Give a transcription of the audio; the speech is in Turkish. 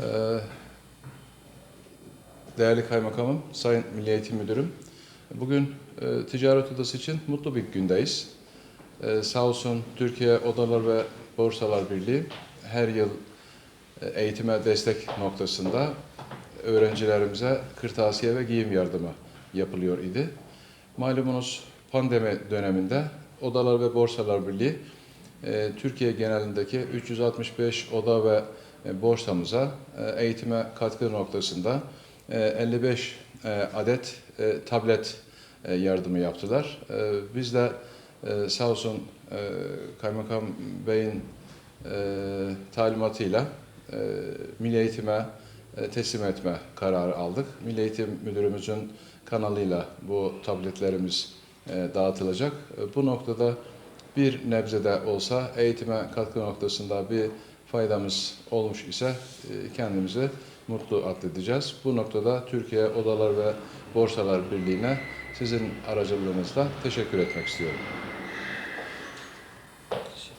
Ee, Değerli Kaymakamım, Sayın Milli Eğitim Müdürüm, bugün e, Ticaret Odası için mutlu bir gündeyiz. Ee, sağ olsun Türkiye Odalar ve Borsalar Birliği her yıl e, eğitime destek noktasında öğrencilerimize kırtasiye ve giyim yardımı yapılıyor idi. Malumunuz pandemi döneminde Odalar ve Borsalar Birliği e, Türkiye genelindeki 365 oda ve e, borsamıza e, eğitime katkı noktasında e, 55 e, adet e, tablet e, yardımı yaptılar. E, Biz de e, sağ olsun e, Kaymakam Bey'in e, talimatıyla e, Milli Eğitim'e e, teslim etme kararı aldık. Milli Eğitim Müdürümüzün kanalıyla bu tabletlerimiz e, dağıtılacak. E, Bu noktada bir nebze de olsa eğitime katkı noktasında bir faydamız olmuş ise e, kendimizi mutlu addedeceğiz. Bu noktada Türkiye Odalar ve Borsalar Birliği'ne sizin aracılığınızla teşekkür etmek istiyorum.